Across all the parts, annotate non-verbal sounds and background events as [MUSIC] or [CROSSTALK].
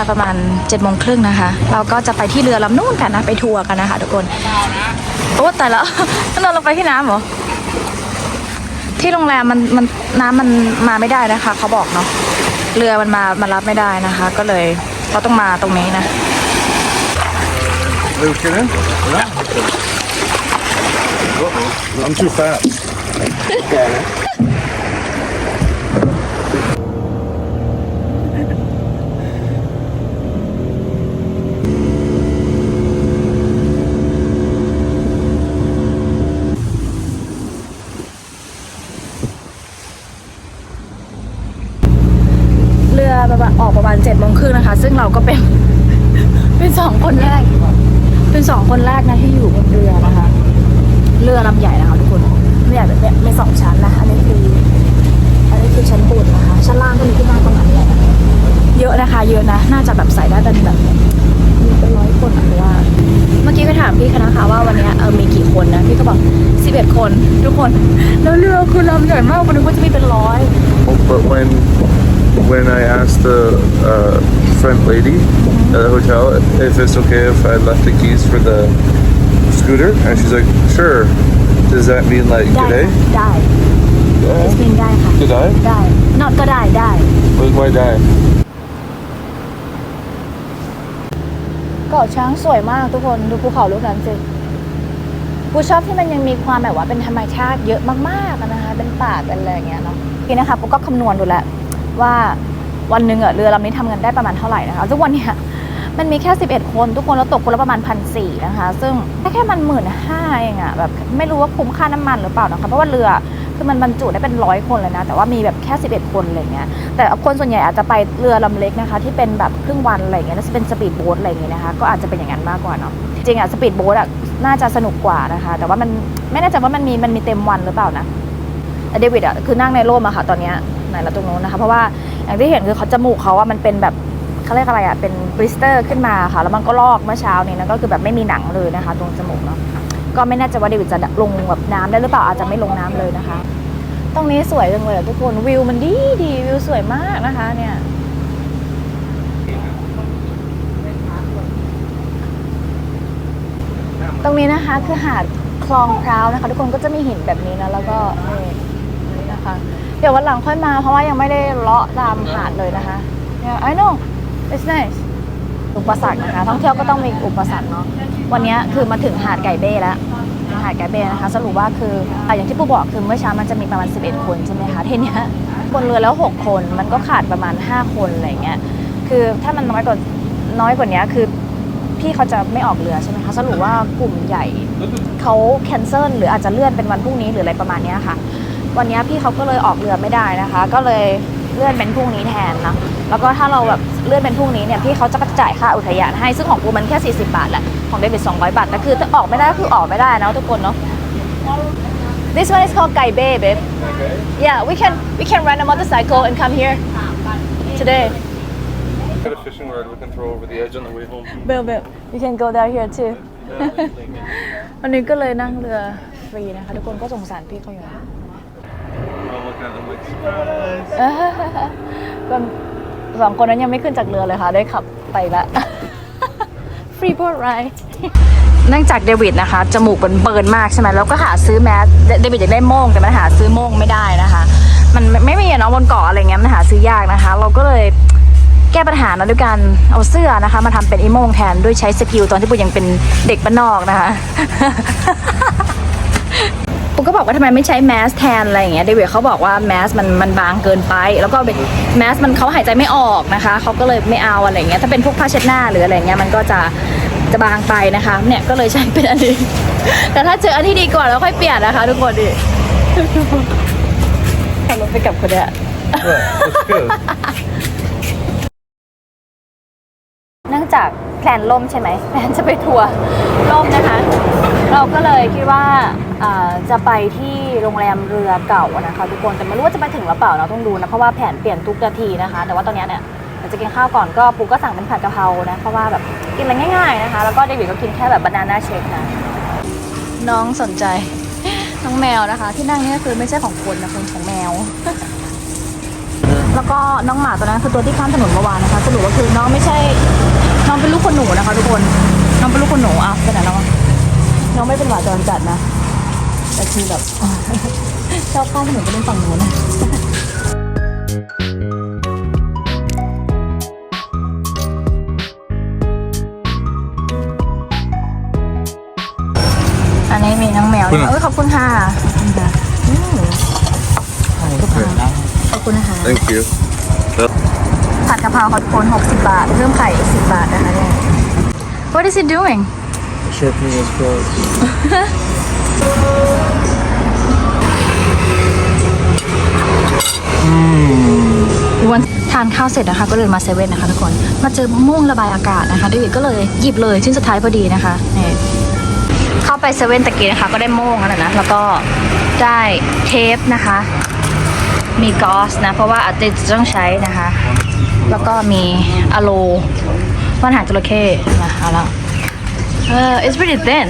ตอนนี้เวลาประมาณ7จ็ดโมงครึ่งนะคะ เราก็จะไปที่เรือลำนู่นกันนะ ไปทัวร์กันนะคะทุกคน โอ้แต่แล้วต้องเดินลงไปที่น้ำเหรอ ที่โรงแรมมันมันน้ำมันมาไม่ได้นะคะ เขาบอกเนาะ เรือมันมามารับไม่ได้นะคะ ก็เลยเราต้องมาตรงนี้นะ Little kid in? I'm too fast. เรือประมาณออกประมาณเจ็ดโมงครึ่งนะคะ ซึ่งเราก็เป็น เป็นสองคนแรก เป็นสองคนแรกนะที่อยู่บนเรือนะคะ เรือลำใหญ่นะคะทุกคนลำใหญ่แบบเนี้ยไม่สองชั้นนะอันนี้คืออันนี้คือชั้นบนนะคะ ชั้นล่างก็มีที่นั่งตรงนั้นเยนะเยอะนะคะ เยอะนะ น่าจะแบบใส่ได้เป็นแบบมีเป็นร้อยคนอะเพราะว่า เมื่อกี้ก็ถามพี่คณะคะว่าวันนี้เออมีกี่คนนะ พี่ก็บอกสิบเอ็ดคนทุกคน แล้วเรือคือลำใหญ่มากคนนึกว่าจะมีเป็นร้อย But when when I asked the uh, front lady at the hotel if it's okay if I left the keys for the scooter, and she's like, "Sure." Does that mean like ได้ today? ค่ะได้ Yeah. สปริงได้ค่ะ Did I? ได้นอตก็ได้ได้ Why- Why die? เกาะช้างสวยมากทุกคนดูภูเขาลูกนั้นสิกูชอบที่มันยังมีความแบบว่าเป็นธรรมชาติเยอะมากๆอะนะคะ เป็นป่าเป็นอะไรอย่างเงี้ยเนาะทีนะคะปุ๊กก็คำนวณดูแล้ว ว่าวันหนึ่งอะเรือลำนี้ทำเงินได้ประมาณเท่าไหร่นะคะทุกวันเนี้ยมันมีแค่ 11 คนทุกคนแล้วตกคนละประมาณพันสี่นะคะ ซึ่งแค่มันหมื่นห้าเองอะแบบไม่รู้ว่าคุ้มค่าน้ำมันหรือเปล่านะคะเพราะว่าเรือคือมันบรรจุได้เป็นร้อยคนเลยนะ แต่ว่ามีแบบแค่ 11 คนอะไรเงี้ยแต่คนส่วนใหญ่อาจจะไปเรือลำเล็กนะคะ ที่เป็นแบบครึ่งวันอะไรเงี้ยแล้วจะเป็นสปีดโบ๊ทอะไรเงี้ยนะคะก็อาจจะเป็นอย่างนั้นมากกว่าเนาะจริงอะสปีดโบ๊ทอะน่าจะสนุกกว่านะคะ แต่ว่ามันไม่แน่ใจว่ามันมีมันมีเต็มวันหรือเปล่านะแต่เดวิดอะคือนั่งในร่มอะค่ะตอนเนี้ย ไหนละตรงนู้นนะคะ เพราะว่าอย่างที่เห็นคือเขาจมูกเขาว่ามันเป็นแบบเขาเรียกอะไรอะเป็นบริสเตอร์ขึ้นมาค่ะ แล้วมันก็ลอกเมื่อเช้านี้นะก็คือแบบไม่มีหนังเลยนะคะ ตรงจมูกเนาะก็ไม่แน่ใจว่าเดวิดจะลงแบบน้ำได้หรือเปล่าอาจจะไม่ลงน้ำเลยนะคะ ตรงนี้สวยจังเลยทุกคนวิวมันดีดีวิวสวยมากนะคะ เนี่ยตรงนี้นะคะคือหาดคลองพร้าวนะคะ ทุกคนก็จะมีหินแบบนี้นะแล้วก็นี่นะคะ เดี๋ยววันหลังค่อยมาเพราะว่ายังไม่ได้เลาะตามหาดเลยนะคะ yeah I know it's nice อุปสรรคนะคะท่องเที่ยวก็ต้องมีอุปสรรคเนาะวันนี้คือมาถึงหาดไก่เบ้แล้วหาดไก่เบ้นะคะสรุปว่าคืออย่างที่ปูบอกคือเมื่อเช้ามันจะมีประมาณ 11 คนใช่ไหมคะทีนี้บนเรือแล้ว 6 คนมันก็ขาดประมาณ 5 คนอะไรเงี้ยคือถ้ามันน้อยกว่าน้อยกว่านี้คือพี่เขาจะไม่ออกเรือใช่ไหมคะสรุปว่ากลุ่มใหญ่เขาแคนเซิลหรืออาจจะเลื่อนเป็นวันพรุ่งนี้หรืออะไรประมาณนี้ค่ะ วันนี้พี่เขาก็เลยออกเรือไม่ได้นะคะ ก็เลยเลื่อนเป็นพรุ่งนี้แทนนะแล้วก็ถ้าเราแบบเลื่อนเป็นพรุ่งนี้เนี่ยพี่เขาจะจ่ายค่าอุทยานให้ซึ่งของกูมันแค่ 40 บาทแหละของเดวิด200 บาทแต่คือถ้าออกไม่ได้ก็คือออกไม่ได้นะทุกคนเนาะ This one is called Gai Bay, babe. Yeah, we can we can rent a motorcycle and come here today. Got a fishing rod we can throw over the edge on the way home. Bill, Bill, you can go down here too. วันนี้ก็เลยนั่งเรือฟรีนะคะ ทุกคนก็สงสารพี่เขาอยู่นะ out I'm like surprise. ก็สองคนนั้นยังไม่ขึ้นจากเรือเลยค่ะ ได้ขับไปละฟรี boat ride เนื่องจากเดวิดนะคะ จมูกมันเบิร์นมากใช่ไหมแล้วก็หาซื้อแมสเดวิดอยากได้โม่งแต่มันหาซื้อโม่งไม่ได้นะคะ มันไม่ไม่มีอะเนาะบนเกาะอะไรเงี้ยมันหาซื้อยากนะคะ เราก็เลยแก้ปัญหานะด้วยการเอาเสื้อนะคะ มาทำเป็นอีโมงแทนด้วยใช้สกิลตอนที่ปุยยังเป็นเด็กบ้านนอกนะคะ ปุ๊กก็บอกว่าทำไมไม่ใช้แมสแทนอะไรอย่างเงี้ยเดวิดเขาบอกว่าแมสมันมันบางเกินไป แล้วก็แมสมันเขาหายใจไม่ออกนะคะเขาก็เลยไม่เอาอะไรเงี้ยถ้าเป็นพวกผ้าเช็ดหน้าหรืออะไรเงี้ยมันก็จะจะบางไปนะคะเนี่ยก็เลยใช้เป็นอันนี้ แต่ถ้าเจออันที่ดีก่อนแล้วค่อยเปลี่ยนนะคะ ทุกคนดิขับรถไปกับคนเนี้ย จากแพลนล่มใช่ไหมแพลนจะไปทัวร์ล่มนะคะ เราก็เลยคิดว่าจะไปที่โรงแรมเรือเก่านะคะทุกคนแต่ไม่รู้ว่าจะไปถึงหรือเปล่าเราต้องดูนะเพราะว่าแผนเปลี่ยนทุกนาทีนะคะ แต่ว่าตอนนี้เนี่ยเราจะกินข้าวก่อนก็ปูก็สั่งเป็นผัดกะเพรานะเพราะว่าแบบกินอะไรง่ายๆนะคะ แล้วก็เดวิดก็กินแค่แบบบานาน่าเชคนะน้องสนใจน้องแมวนะคะ ที่นั่งนี่คือไม่ใช่ของคนนะคนของแมว แล้วก็น้องหมาตัวนั้นคือตัวที่ข้ามถนนเมื่อวานนะคะสรุปก็คือน้องไม่ใช่ นหนูนะคะทุกคนน้องเป็นลูกคนหนูอะเป็นไหนน้องน้องไม่เป็นหมาจรจัดนะแต่คือแบบชอบข้ามถนนไปเล่นฝั่งนู้นนะอันนี้มีน้องแมวด้วยเอ้ยขอบคุณค่ะขอบคุณค่ะอืมขอบคุณนะคะ Thank you. ผัดกะเพราค่ะทุกคน60 บาท เพิ่มไข่อีก10 บาทนะคะเนี่ย What is he doing Checking his clothes. วันทานข้าวเสร็จนะคะ ก็เลยมาเซเว่นนะคะทุกคน มาเจอมะม่วงระบายอากาศนะคะเดวิดก็เลยหยิบเลยชิ้นสุดท้ายพอดีนะคะนี่เข้าไปเซเว่นตะกี้นะคะ ก็ได้โม่งแล้วนะ แล้วก็ได้เทปนะคะ มีกอสนะ เพราะว่าอาจจะต้องใช้นะคะ แล้วก็มีอะโล ว่านหางจระเข้นะคะแล้วเออ it's pretty thin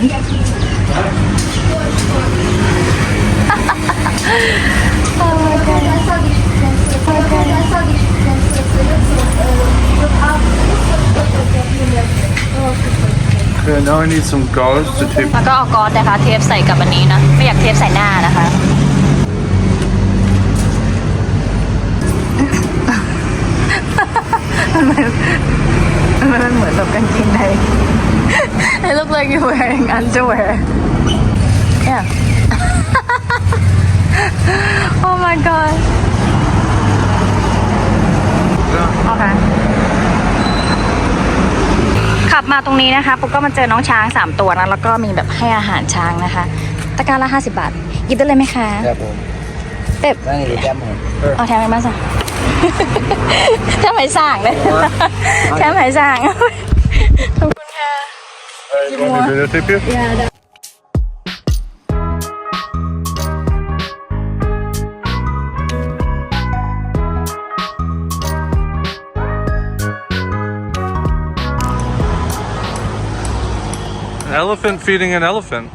Okay, now I need some gauze to tape. แล้วก็เอากอสนะคะเทปใส่กับอันนี้นะ ไม่อยากเทปใส่หน้านะคะ มัน เหมือนแบบกางเกงใน It look like you're wearing underwear Yeah Oh my god โอเคขับมาตรงนี้นะคะปุ๊กก็มาเจอน้องช้าง 3 ตัวนะแล้วก็มีแบบให้อาหารช้างนะคะ ตะกร้าละ 50 บาทหยิบได้เลยไหมคะครับผมเป๊บนั่นนี่แก้มผมเอาแถมไปมาสั่ งแถมไหสั่งเลยแถมไหสั่งขอบคุณค่ะ Alright, you want me to videotape you? 'An elephant feeding an elephant.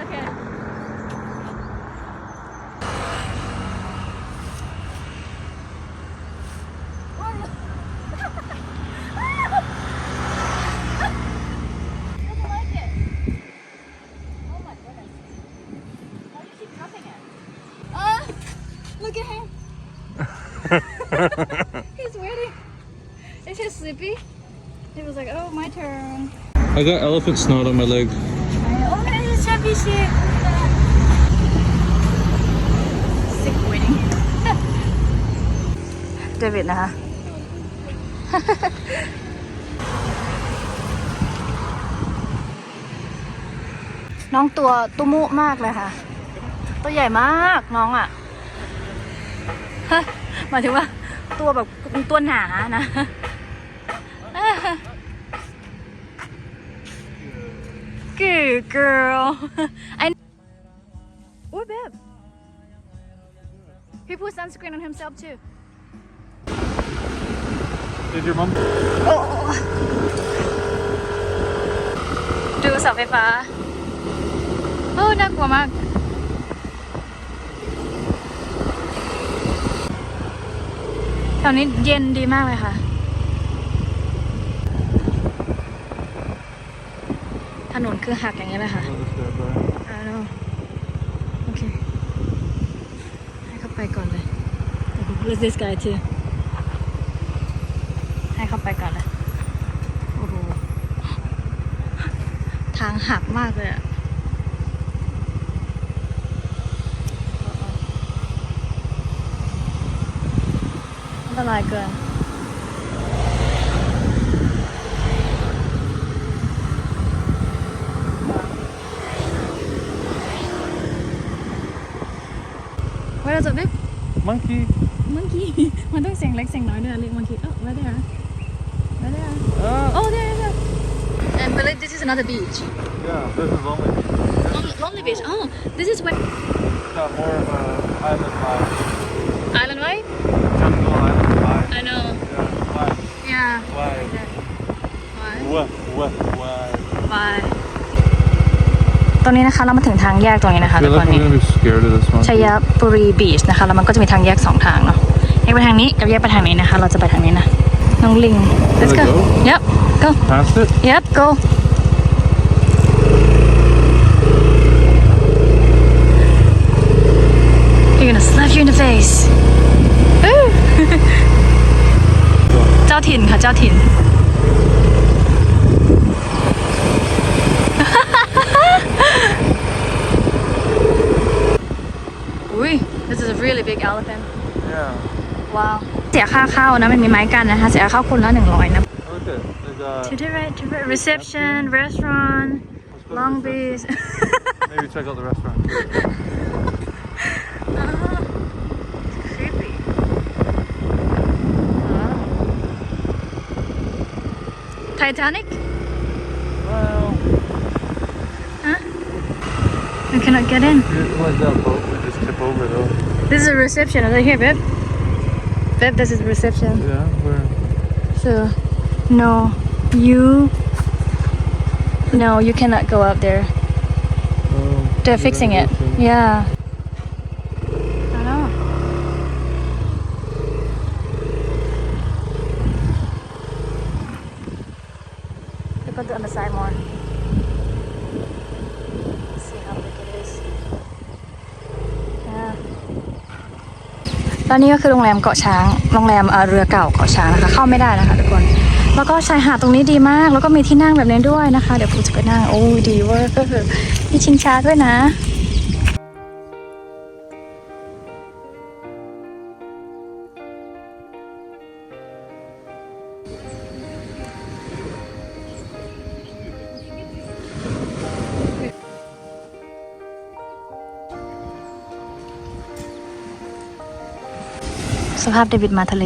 Okay. Look at him. He's waiting. Is he sleepy? He was like, oh, my turn. I got elephant snot on my leg. Oh, it's championship. Sick waiting. เดวิดนะคะ น้องตัวตุ้มุมากเลยค่ะ ตัวใหญ่มากน้องอะฮะหมายถึงว่าตัวแบบตัวหนานะ Good girl. [LAUGHS] I. Oh, babe. He put sunscreen on himself too. Did your mom? ดูเสาไฟฟ้าโอ้น่ากลัวมาก แถวนี้เย็นดีมากเลยค่ะ ถนนคือหักอย่างนี้ยเลยค่ะ I know โอเค ให้เข้าไปก่อนเลย Who's this guy too ให้เข้าไปก่อนเลย โอ้โห ทางหักมากเลยอะอันตรายเกิน What is it, babe? Monkey. Monkey มันต้องเสียงเล็กเสียงน้อยด้วยเรียก monkey เออ where they are where they are Ah, oh there there and Billy this is another beach yeah, this is only. lonely, lonely beach oh this is where It's got more of a island vibe. island right Jungle island vibe. I know Yeah, vibe. yeah Vibe. why What? What? Vibe. why ต รงนี้นะคะเรามาถึงทางแยกตรงนี้นะคะ I ทุ feel กคน like นี่ I'm gonna be scared of this one. ชัยบุรีบีชนะคะแล้วมันก็จะมีทางแยกสองทางเนาะแยกไปทางนี้กับแยกไปทางนี้นะคะ เราจะไปทางนี้นะน้องลิง let's go Wanna go? yep go Past it? yep go You're gonna slap you in the face อื้อเจ้าถิ่นค่ะเจ้าถิ่น this is a really big elephant Yeah. ว้าว เสียค่าเข้านะ มันมีไม้กันนะคะ เสียค่าเข้าคนละหนึ่งร้อยนะ Look at there's uh, to the right to the reception restaurant let's go to Long the Beach reception. [LAUGHS] Maybe check out the restaurant. creepy Titanic Well, I cannot get in it's boat we just over though. this is a reception over here babe babe this is reception Yeah, where? so no you no you cannot go up there Oh, They're fixing it. Yeah. I know. Look on the side more. แล้วนี่ก็คือโรงแรมเกาะช้าง โรงแรมเรือเก่าเกาะช้างนะคะ เข้าไม่ได้นะคะทุกคน แล้วก็ชายหาดตรงนี้ดีมาก แล้วก็มีที่นั่งแบบนี้ด้วยนะคะ เดี๋ยวปูจะไปนั่ง โอ้ดีเวอร์ก็คือมีชิงช้าด้วยนะ สภาพเดวิดมาทะเล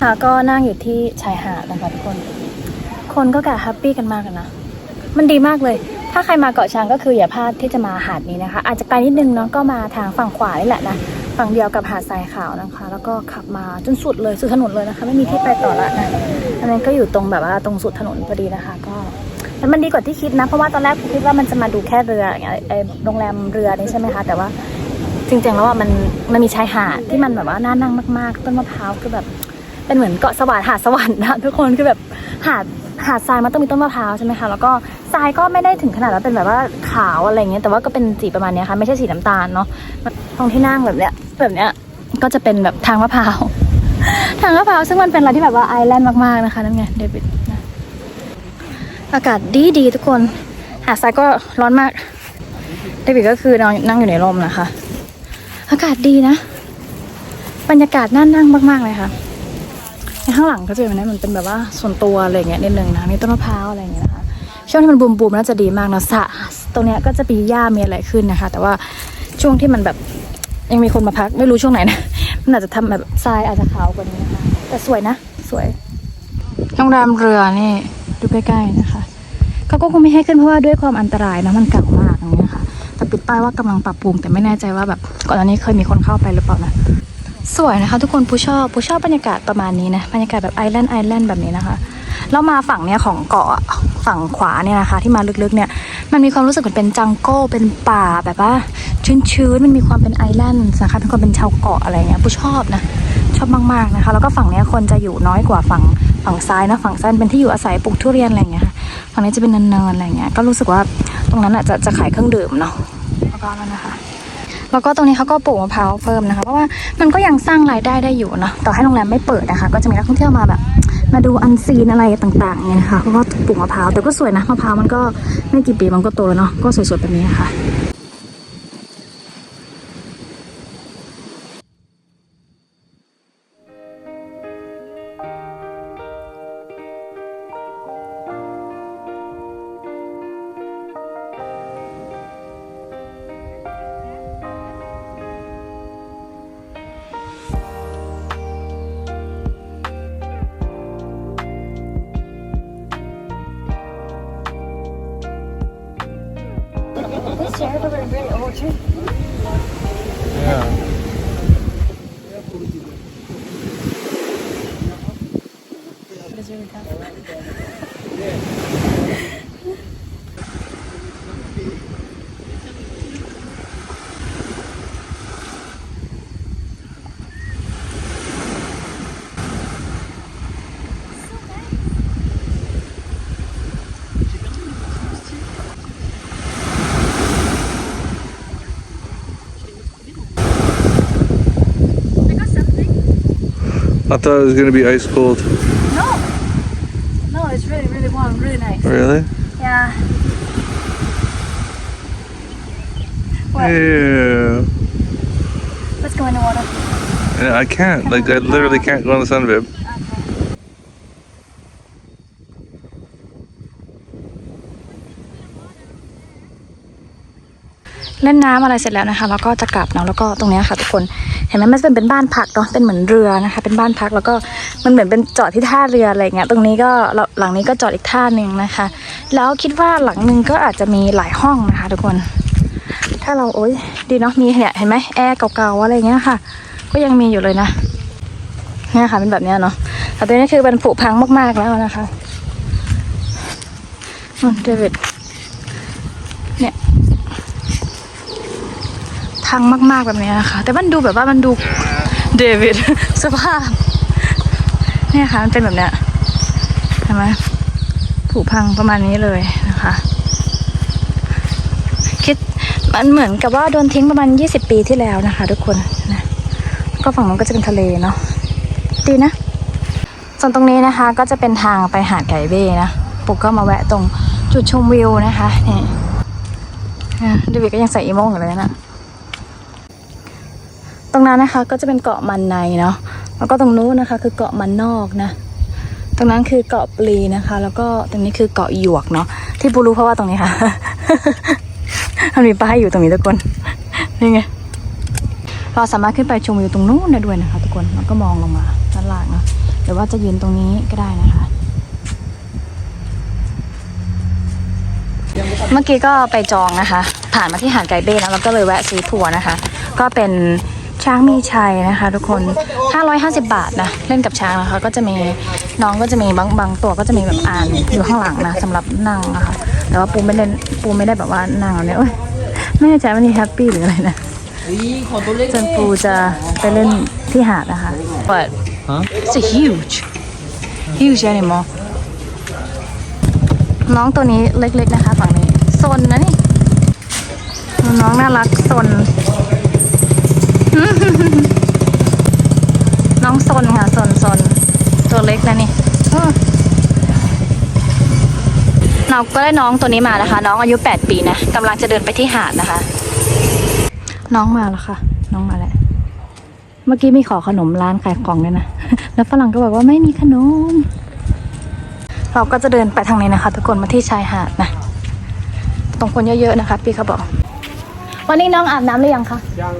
ค่ะก็นั่งอยู่ที่ชายหาดนะคะทุกคน คนก็กะแฮปปี้กันมากเลยนะ มันดีมากเลย ถ้าใครมาเกาะช้างก็คืออย่าพลาดที่จะมาหาดนี้นะคะ อาจจะไกลนิดนึงเนาะก็มาทางฝั่งขวานี่แหละนะ ฝั่งเดียวกับหาดทรายขาวนะคะ แล้วก็ขับมาจนสุดเลยสุดถนนเลยนะคะ ไม่มีที่ไปต่อละนะอันนั้นก็อยู่ตรงแบบว่าตรงสุดถนนพอดีนะคะ ก็ มันดีกว่าที่คิดนะ เพราะว่าตอนแรกผมคิดว่ามันจะมาดูแค่เรืออย่างเงี้ยไอโรงแรมเรือนี่ใช่ไหมคะ แต่ว่าจริงๆแล้วอะมันมันมีชายหาดที่มันแบบว่าน่านั่งมากๆ ต้นมะพร้าวคือแบบ เป็นเหมือนเกาะสวรรค์หาดสวรรค์นะทุกคนคือแบบหาดหาดทรายมันต้องมีต้นมะพร้าวใช่ไหมคะแล้วก็ทรายก็ไม่ได้ถึงขนาดว่าเป็นแบบว่าขาวอะไรเงี้ยแต่ว่าก็เป็นสีประมาณเนี้ยค่ะไม่ใช่สีน้ำตาลเนาะตรงที่นั่งแบบเนี้ยแบบเนี้ยก็จะเป็นแบบทางมะพร้าวทางมะพร้าวซึ่งมันเป็นอะไรที่แบบว่าไอแลนด์มากๆนะคะนั่นไงเดวิด อากาศดีดีทุกคน หาดทรายก็ร้อนมากเดวิดก็คือนอนนั่งอยู่ในร่มนะคะ อากาศดีนะ บรรยากาศน่านั่งมาก ๆ เลยค่ะในข้างหลังก็จะเป็นนะมันเป็นแบบว่าส่วนตัวอะไรเงี้ยนิดนึงนะมีต้นมะพร้าวอะไรอย่างเงี้ยนะคะช่วงที่มันบูมๆน่าจะดีมากนะสะตรงเนี้ยก็จะมีหญ้ามีอะไรขึ้นนะคะ แต่ว่าช่วงที่มันแบบยังมีคนมาพักไม่รู้ช่วงไหนนะมันอาจจะทำแบบทรายอาจจะขาวกว่านี้นะคะแต่สวยนะ สวยโรงแรมเรือนี่ดูใกล้ๆนะคะ เขาก็คงไม่ให้ขึ้นเพราะว่าด้วยความอันตรายนะมันเก่ามากอย่างเงี้ยค่ะแต่ปิดป้ายว่ากำลังปรับปรุง แต่ไม่แน่ใจว่าแบบก่อนหน้านี้เคยมีคนเข้าไปหรือเปล่านะสวยนะคะ ทุกคนผู้ชอบผู้ชอบบรรยากาศประมาณนี้นะบรรยากาศแบบไอแลนด์ไอแลนด์แบบนี้นะคะแล้วมาฝั่งเนี้ยของเกาะอะฝั่งขวาเนี่ยนะคะ ที่มาลึกๆเนี่ยมันมีความรู้สึกเหมือนเป็นจังโก้เป็นป่าแบบว่าชื้นๆมันมีความเป็นไอแลนด์นะคะเป็นความเป็นชาวเกาะอะไรเงี้ยผู้ชอบนะชอบมากๆนะคะ แล้วก็ฝั่งเนี้ยคนจะอยู่น้อยกว่าฝั่ง ฝั่งซ้ายนะฝั่งซ้ายเป็นที่อยู่อาศัยปลูกทุเรียนอะไรเงี้ยค่ะฝั่งนี้จะเป็นเนินๆอะไรเงี้ยก็รู้สึกว่าตรงนั้นอะจะจะขายเครื่องดื่มเนาะแล้วก็นั่นนะคะแล้วก็ตรงนี้เขาก็ปลูกมะพร้าวเพิ่มนะคะ เพราะว่ามันก็ยังสร้างรายได้ได้อยู่เนอะต่อให้โรงแรมไม่เปิดนะคะ ก็จะมีนักท่องเที่ยวมาแบบ มาดูอันซีนอะไรต่างๆเนี่ยนะคะเขาก็ปลูกมะพร้าวแต่ก็สวยนะมะพร้าวมันก็ไม่กี่ปีมันก็โตแล้วเนาะก็สวยๆแบบนี้ค่ะ I thought it was gonna be ice cold. No. No, it's really, really warm, really nice. Really? Yeah. What? Yeah. Let's go in the water. Yeah, I can't. Like, I literally can't go in the sun, babe. Okay. เล่นน้ำอะไรเสร็จแล้วนะคะ แล้วก็จะกลับเนาะแล้วก็ตรงเนี้ยค่ะทุกคน เห็นไหมมันเป็นเป็นบ้านพักเนาะเป็นเหมือนเรือนะคะ เป็นบ้านพักแล้วก็มันเหมือนเป็นจอดที่ท่าเรืออะไรเงี้ยตรงนี้ก็หลังนี้ก็จอดอีกท่าหนึ่งนะคะ แล้วคิดว่าหลังหนึ่งก็อาจจะมีหลายห้องนะคะ ทุกคน ถ้าเราโอ๊ยดีเนาะมีเนี่ยเห็นไหมแอร์เก่าๆอะไรเงี้ยค่ะ ก็ยังมีอยู่เลยนะเนี่ยค่ะเป็นแบบเนี้ยเนาะแต่ตัวนี้คือมันผุพังมากๆแล้วนะคะเดวิดเนี่ย พังมาก ๆ แบบนี้นะคะ แต่มันดูแบบว่ามันดูเดวิดสภาพ เนี่ยค่ะมันเป็นแบบเนี้ยเห็นไหมผุพังประมาณนี้เลยนะคะ คิดมันเหมือนกับว่าโดนทิ้งประมาณ 20 ปีที่แล้วนะคะ ทุกคนนะก็ฝั่งนู้นก็จะเป็นทะเลเนาะดีนะ ส่วนตรงนี้นะคะก็จะเป็นทางไปหาดไก่เบ้นะปุกก็มาแวะตรงจุดชมวิวนะคะนี่อะเดวิดก็ยังใส่อีโม่งอยู่เลยนะ ตรงนั้นนะคะก็จะเป็นเกาะมันในเนาะแล้วก็ตรงนู้นนะคะ คือเกาะมันนอกนะ ตรงนั้นคือเกาะปลีนะคะ แล้วก็ตรงนี้คือเกาะหยวกเนาะที่ปูรู้เพราะว่าตรงนี้ค่ะมันมีป้ายอยู่ตรงนี้ทุกคนนี่ไงเราสามารถขึ้นไปชมวิวตรงนู้นได้ด้วยนะคะ ทุกคนแล้วก็มองลงมาด้านล่างเนาะหรือว่าจะยืนตรงนี้ก็ได้นะคะ เมื่อกี้ก็ไปจองนะคะ ผ่านมาที่หาดไก่เบ้นะแล้วก็เลยแวะซื้อทัวนะคะ ก็เป็น ช้างมีชัยนะคะ ทุกคน 550 บาทนะเล่นกับช้างนะคะ ก็จะมีน้องก็จะมีบางบางตัวก็จะมีแบบอ่านอยู่ข้างหลังนะสำหรับนั่งนะคะแต่ว่าปูไม่เล่นปูไม่ได้แบบว่านั่งเนี่ยโอ๊ยไม่แน่ใจว่านี่แฮปปี้หรืออะไรนะจนปูจะไปเล่นที่หาดนะคะ but it's a huge huge animal น้องตัวนี้เล็กๆนะคะฝั่งนี้ซนนะนี่น้องน่ารักซน น้องซนค่ะซนซนตัวเล็กนะนี่อื้อเราก็ได้น้องตัวนี้มานะคะ น้องอายุ 8 ปีนะกำลังจะเดินไปที่หาดนะคะ น้องมาแล้วค่ะ น้องมาแล้วเมื่อกี้มีขอขนมร้านขายของด้วยนะ แล้วฝรั่งก็บอกว่าไม่มีขนม เราก็จะเดินไปทางนี้นะคะ ทุกคนมาที่ชายหาดนะตรงคนเยอะๆนะคะ พี่เขาบอก วันนี้น้องอาบน้ำหรือยังคะยัง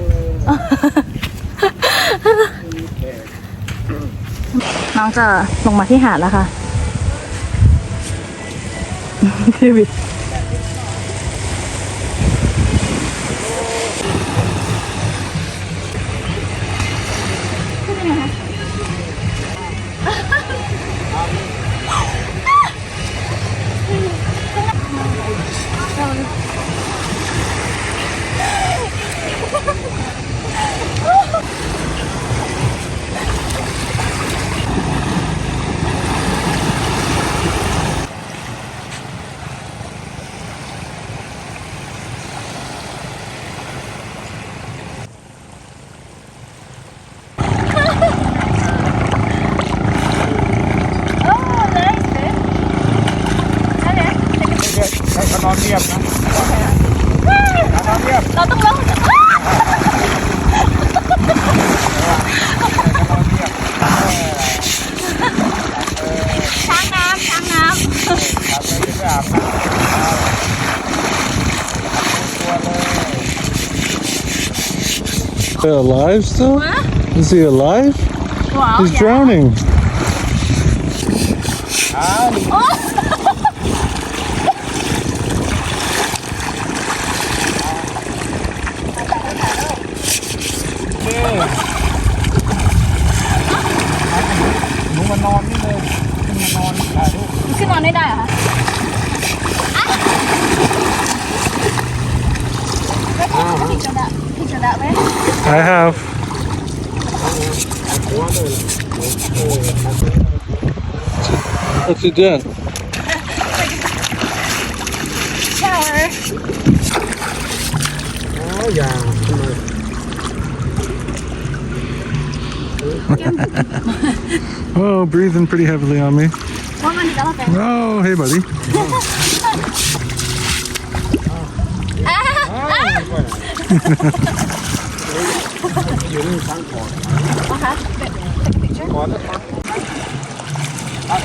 น้องจะลงมาที่หาดแล้วค่ะเดวิดโอ้เลยเด็นั่นเนี่ย ให้เขานอนเรียบนะเขานอนเรียบ เราต้องลงช้างน้ำช้างน้ อาบน้ำไม่อาบน้ำ They alive still? Is he alive? ำว้าว He's drowning. หนูมานอนนี่เลยขึ้นมานอนถ่ายรูปขึ้นนอนได้ได้เหรอคะ What's he doing? Shower. Oh yeah. [LAUGHS] oh, breathing pretty heavily on me. Oh, hey, buddy. [LAUGHS] [LAUGHS] Get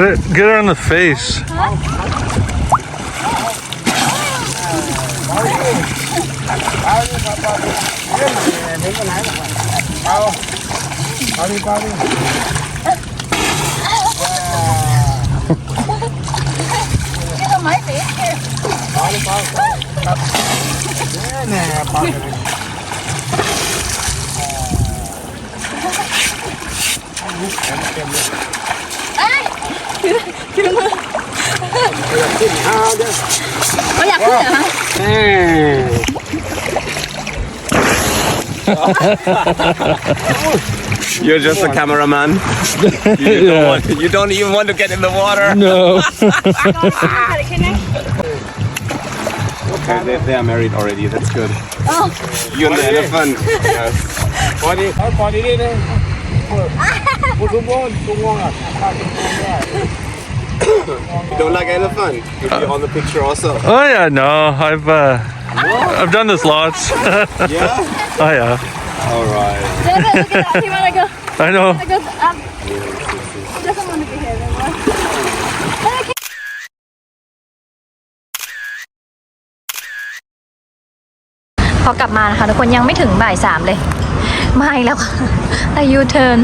it, get her on the face. เอาดิครับเอาดิเรื่องไหนถึงกันไหนล่ะเอาเอาดิเอาดิ นี่ทำไมสิเอาดิเอาครับแน่ๆปากเลยเอ้ยถือถือมือเอาเด้อไม่อยากขึ้นเหรอคะแน่ You're just a cameraman. You don't, want, you don't even want to get in the water. No. Okay, they, they are married already. That's good. Oh. You and the elephant. Yes. พอดีเอาพอดีนี่นะผู้ทุกคนทุกคนอะปากทุกคนเนี่ย You don't like elephant? You'll be on the picture also. oh yeah, no, I've uh, I've done this lots. Yeah. oh yeah, All right. David, look at that. He wanna go. I know. Wanna go up. Doesn't want to be here anymore. พอกลับมานะคะทุกคนยังไม่ถึงบ่ายสามเลย ไม่แล้วค่ะแต่ยูเทิร์น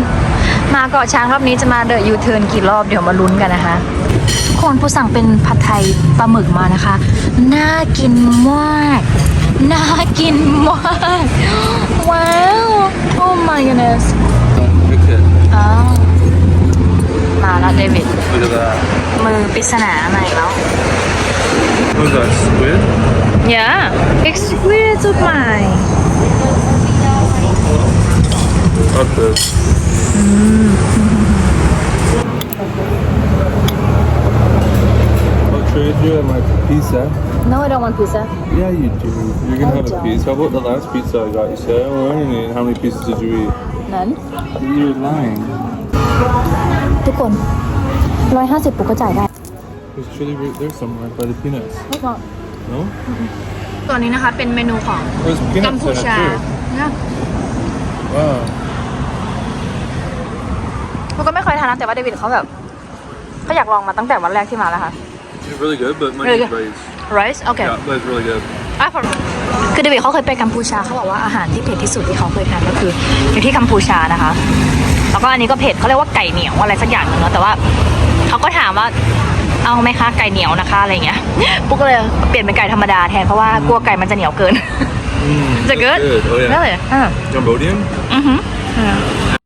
มาเกาะช้างรอบนี้จะมาเดอะยูเทิร์นกี่รอบเดี๋ยวมาลุ้นกันนะคะคนผู้สั่งเป็นผัดไทยปลาหมึกมานะคะ น่ากินมาก น่ากินมาก ว้าว โอ้ my goodness Don't pick it. อ้าวมาแล้วเดวิด Look at that. มือปริศนาใหม่แล้ว What's that? Squid? Yeah exquisite ใหม่ Up this. I'll trade you like a pizza. No I don't want pizza Yeah, you do. You're gonna I have a don't. piece. How about the last pizza I got you? Say, oh, I mean, how many pieces did you eat? นั้น You're lying. ทุกคน 150ปุ๊กก็จ่ายได้ There's chili right there somewhere by the peanuts. ไม่พอ No? ตัวนี้นะคะเป็นเมนูของ There's กัม peanuts พู in it ชา too. เนี่ย Wow. มันก็ไม่เคยทานนะแต่ว่าเดวิดเขาแบบเขาอยากลองมาตั้งแต่วันแรกที่มาแล้วค่ะ It's really good, but mine Really is good. rice. rice โอเค Yeah, that's really good. อะพอคือเดวิดเขาเคยไปกัมพูชาเขาบอกว่าอาหารที่เผ็ดที่สุดที่เขาเคยทานก็คืออยู่ที่กัมพูชานะคะ แล้วก็อันนี้ก็เผ็ดเขาเรียกว่าไก่เหนียวอะไรสักอย่างหนึงเนาะแต่ว่าเขาก็ถามว่าเอาไหมคะไก่เหนียวนะคะอะไรเงี้ยปุ๊กก็เลยเปลี่ยนเป็นไก่ธรรมดาแทนเพราะว่ากลัวไก่มันจะเหนียวเกิน Mm, Is it that's good? Oh yeah. really อ่า Cambodian? อือหือ